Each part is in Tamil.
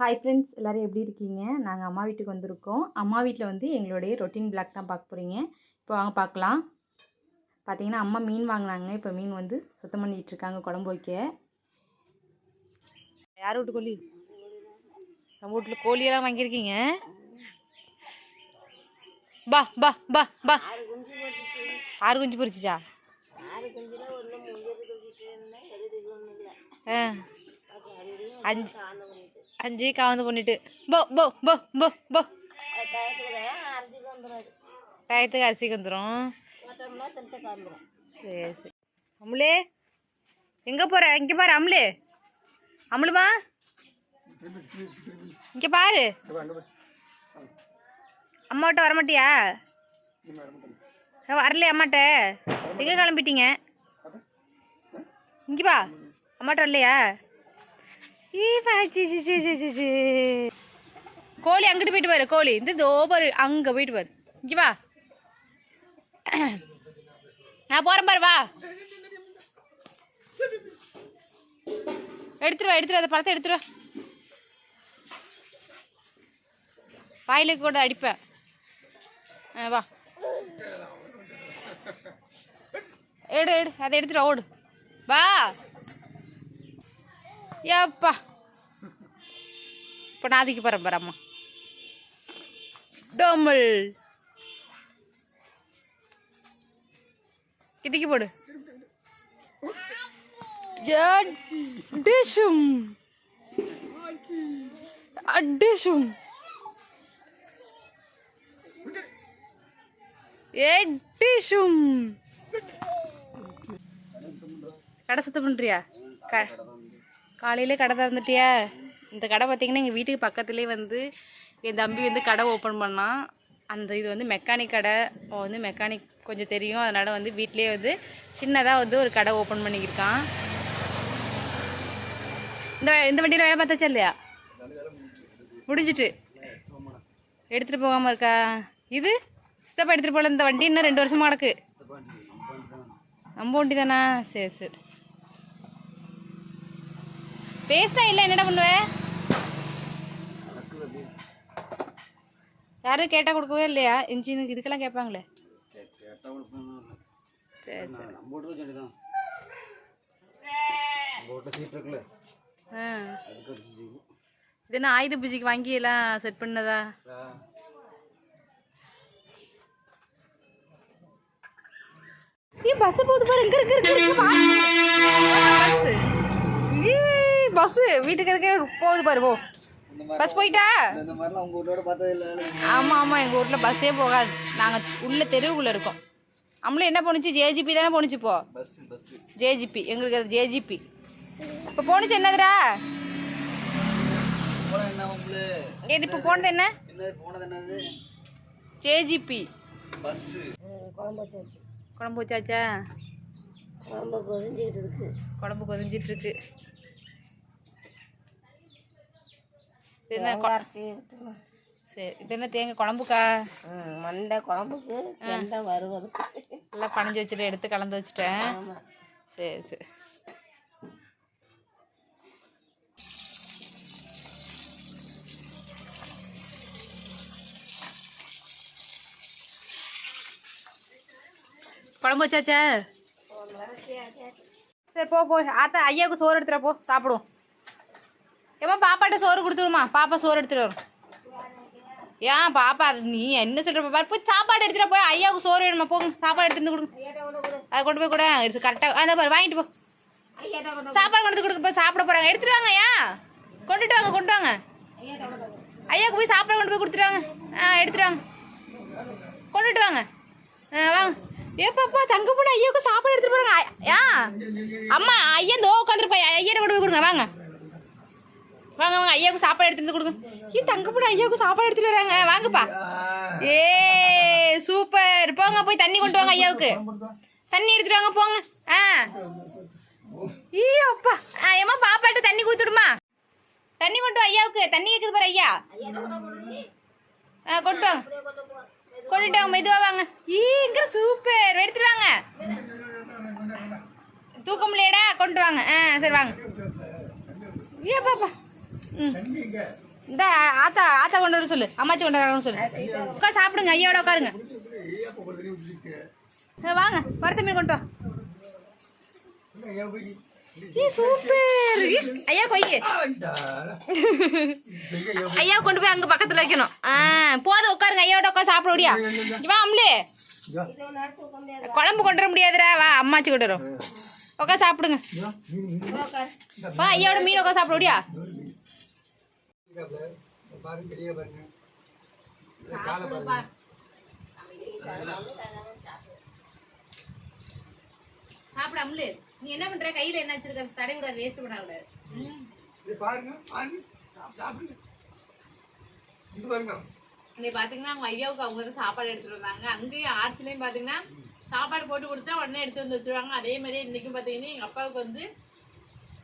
ஹாய் ஃப்ரெண்ட்ஸ் எல்லோரும் எப்படி இருக்கீங்க? நாங்கள் அம்மா வீட்டுக்கு வந்திருக்கோம். அம்மா வீட்டில் வந்து எங்களுடைய ரொட்டீன் பிளாக் தான் பார்க்க போகிறீங்க இப்போ வாங்க பார்க்கலாம். பார்த்தீங்கன்னா அம்மா மீன் வாங்கினாங்க. இப்போ மீன் வந்து சுத்தம் பண்ணிகிட்டு இருக்காங்க குழம்பு வைக்க. யார் வீட்டு கோழி? நம்ம வீட்டில் கோழியெல்லாம் வாங்கியிருக்கீங்க. பா பா பா பா. ஆறு குஞ்சு பொறிச்சிச்சா ஆ. அஞ்சு. அஞ்சு காவந்து பண்ணிட்டு போ போ போ போ போ. டயத்துக்கு அரிசிக்கு வந்துடும் சரி சரி. அமுலே எங்கே போகிற இங்கே பாரு அம்முலே அமுலுமா? இங்கே பாரு. அம்மாட்ட வரமாட்டியா? அஹ் வரலையா அம்மாட்ட. எங்கே கிளம்பிட்டீங்க? இங்கே பா அம்மாட்ட வரலையா? கோழி அங்கிட்டு போயிட்டு பாரு கோழி இந்த தோ பாரு அங்கே போயிட்டு பாரு இங்கே வா நான் போகிறேன் பாரு வா எடுத்துருவா வா அந்த பழத்தை எடுத்துருவா வாயில கூட அடிப்பேன் ஆ, வா எடு எடு அதை எடுத்துருவா ஓடு வா ஏப்பா. இப்போ நாதிக்கு போகிறேன் பரம்மா டோமல். இதுக்கு போடு. அடிஷும். அடிஷும். எட்டிஷும் கடை சுத்தம் பண்ணுறியா க காலையில் கடை திறந்துட்டியா? இந்த கடை பார்த்தீங்கன்னா எங்கள் வீட்டுக்கு பக்கத்துலேயே வந்து என் தம்பி வந்து கடை ஓப்பன் பண்ணான் அந்த இது வந்து மெக்கானிக் கடை. வந்து மெக்கானிக் கொஞ்சம் தெரியும். அதனால் வந்து வீட்லேயே வந்து சின்னதாக வந்து ஒரு கடை ஓப்பன் பண்ணிக்கிருக்கான். இந்த இந்த வண்டியில் வேலை பார்த்தாச்சா இல்லையா? முடிஞ்சிட்டு. எடுத்துகிட்டு போகாமல் இருக்கா? இது? சித்தப்பா எடுத்துகிட்டு போகல இந்த வண்டி இன்னும் ரெண்டு வருஷமா கிடக்கு. நம்ம வண்டி தானா சரி சரி. வேஸ்டா இல்லை என்னடா பண்ணுவ? யாரும் கேட்டால் கொடுக்கவே இல்லையா? இன்ஜினுக்கு இதுக்கெல்லாம் கேட்பாங்களே. சரி சரி. ஆ. இது என்ன ஆயுத பூஜைக்கு வாங்கி எல்லாம் செட் பண்ணதா? ஏ பஸ் போகுது பாரு. இங்க இருக்கு இருக்கு இருக்கு. பஸ் வீட்டுக்கு எதுக்கு? போகுது பாரு போ. பஸ் போயிட்டா? இந்த மாதிரிலாம் உங்கள் வீட்டோட பார்த்தது இல்லை ஆமா ஆமா. எங்க ஊர்ல பஸ்ஸே போகாது. நாங்க உள்ள தெருவுக்குள்ள இருக்கோம். நம்மளும் என்ன போணுச்சு? ஜேஜிபி தானே போணுச்சு இப்போ? ஜேஜிபி எங்களுக்கு அது ஜேஜிபி இப்போ போணுச்சு என்னதுடா? போனால் என்ன உங்களுக்கு ஏ இப்போ போனது என்ன? என்ன போனது என்னது? ஜேஜிபி குழம்பு வச்சாச்சா. குழம்பு கொதிஞ்சிக்கிட்டு இருக்கு. குழம்பு கொதிஞ்சிட்டு இருக்கு இது என்ன கொ- அரைச்சி சரி இது என்ன தேங்காய் குழம்புக்கா? மண்டை குழம்புக்கு வறுவலுக்கு எல்லாம் பணிஞ்சு வச்சுட்டு எடுத்து கலந்து வச்சுட்டேன். சரி சரி. குழம்பு வச்சாச்சா? சரி போ போ. ஆத்தா ஐயாவுக்கு சோறு எடுத்துட போ. சாப்பிடுவோம். ஏம்மா பாப்பாட்ட சோறு கொடுத்துருமா பாப்பா சோறு எடுத்துட்டு வரும். ஏன் பாப்பா நீ என்ன சொல்ற பாரு போய் சாப்பாடு எடுத்துட்டு போய் ஐயாவுக்கு சோறு வேணுமா? போங்க சாப்பாடு எடுத்து வந்து கொடுங்க. அதை கொண்டு போய் கூட. கரெக்டாக அதை பாரு வாங்கிட்டு போ. சாப்பாடு கொண்டு வந்து கொடுக்க போய் சாப்பிட போறாங்க. எடுத்துட்டு வாங்க ஏன் கொண்டுட்டு வாங்க கொண்டு வாங்க. ஐயாவுக்கு போய் சாப்பாடு கொண்டு போய் கொடுத்துட்டு வாங்க. ஆ எடுத்துட்டு வாங்க. கொண்டுட்டு வாங்க. வாங்க ஏ பாப்பா தங்க பொண்ணு ஐயாவுக்கு சாப்பாடு எடுத்துட்டு போறாங்க. ஆ அம்மா ஐயா தோ உட்காந்துருப்பா. ஐயா கொண்டு போய் கொடுங்க வாங்க. வாங்க வாங்க ஐயாவுக்கு சாப்பாடு எடுத்துட்டு வந்து கொடுங்க. ஏ தங்க ஐயாவுக்கு சாப்பாடு எடுத்துட்டு வராங்க? வாங்கப்பா. ஏ சூப்பர். போங்க போய் தண்ணி கொண்டு வாங்க ஐயாவுக்கு. தண்ணி எடுத்துட்டு வாங்க போங்க. ஆ. ஐயோப்பா அப்பா. ஆ ஏம்மா பாப்பாட்ட தண்ணி கொடுத்துடுமா? தண்ணி கொண்டு ஐயாவுக்கு. தண்ணி கேட்குது பாரு ஐயா. ஆ கொண்டு வாங்க. கொண்டுட்டு வாங்க மெதுவாக வாங்க. ஈங்கிற சூப்பர். எடுத்துட்டு வாங்க. தூக்க முடியடா கொண்டு வாங்க. ஆ சரி வாங்க. ஏ பாப்பா. இந்த ஆத்தா ஆத்தா கொண்டு வர சொல்லு. அம்மாச்சி கொண்டு வர சொல்லு. உட்கா சாப்பிடுங்க. ஐயாவோட உட்காருங்க. வாங்க. வறுத்த மீன் கொண்டு வா. சூப்பர். ஐயா கொய்யு. ஐயா கொண்டு போய் அங்க பக்கத்துல வைக்கணும். ஆ போதும் உட்காருங்க. ஐயாவோட உட்காந்து சாப்பிட முடியா வா அம்லே. குழம்பு கொண்டு வர முடியாதுடா. வா அம்மாச்சி கொண்டு வரும். உட்காந்து சாப்பிடுங்க. வா. ஐயாவோட மீன் உட்காந்து சாப்பிட முடியா சாப்பிட அம்லு. நீ என்ன பண்ற? கையில என்ன வச்சிருக்க? தடை கூடாது வேஸ்ட் பண்ண கூடாது ம். பாருங்க பாருங்க. சாப்பிடுங்க. இது பாருங்க. இன்னைக்கு பாத்தீங்கன்னா அவங்க ஐயாவுக்கு அவங்க தான் சாப்பாடு எடுத்துட்டு வந்தாங்க. அங்கேயும் ஆர்ட்ஸ்லயும் பாத்தீங்கன்னா சாப்பாடு போட்டு கொடுத்தா உடனே எடுத்து வந்து வச்சிருவாங்க. அதே மாதிரி இன்னைக்கும் பாத்தீங்கன்னா எங்க அப்பாவுக்கு வந்து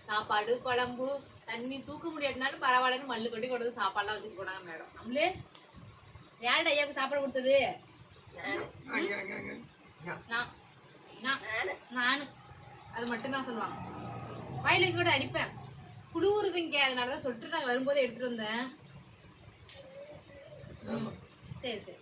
சாப்பாடு குழம்பு தண்ணி தூக்க முடியாட்டினாலும் பரவாயில்லன்னு மல்லு கொட்டி கொண்டு வந்து சாப்பாடுலாம் வச்சுட்டு போனாங்க மேடம். நம்மளே யாருடா ஐயாவுக்கு சாப்பாடு கொடுத்தது? நான். அது மட்டும்தான் சொல்லுவாங்க. வயலுக்கு கூட அடிப்பேன். குளிருது இங்கே அதனால தான் சொல்லிட்டு நான் வரும்போது எடுத்துட்டு வந்தேன். சரி சரி.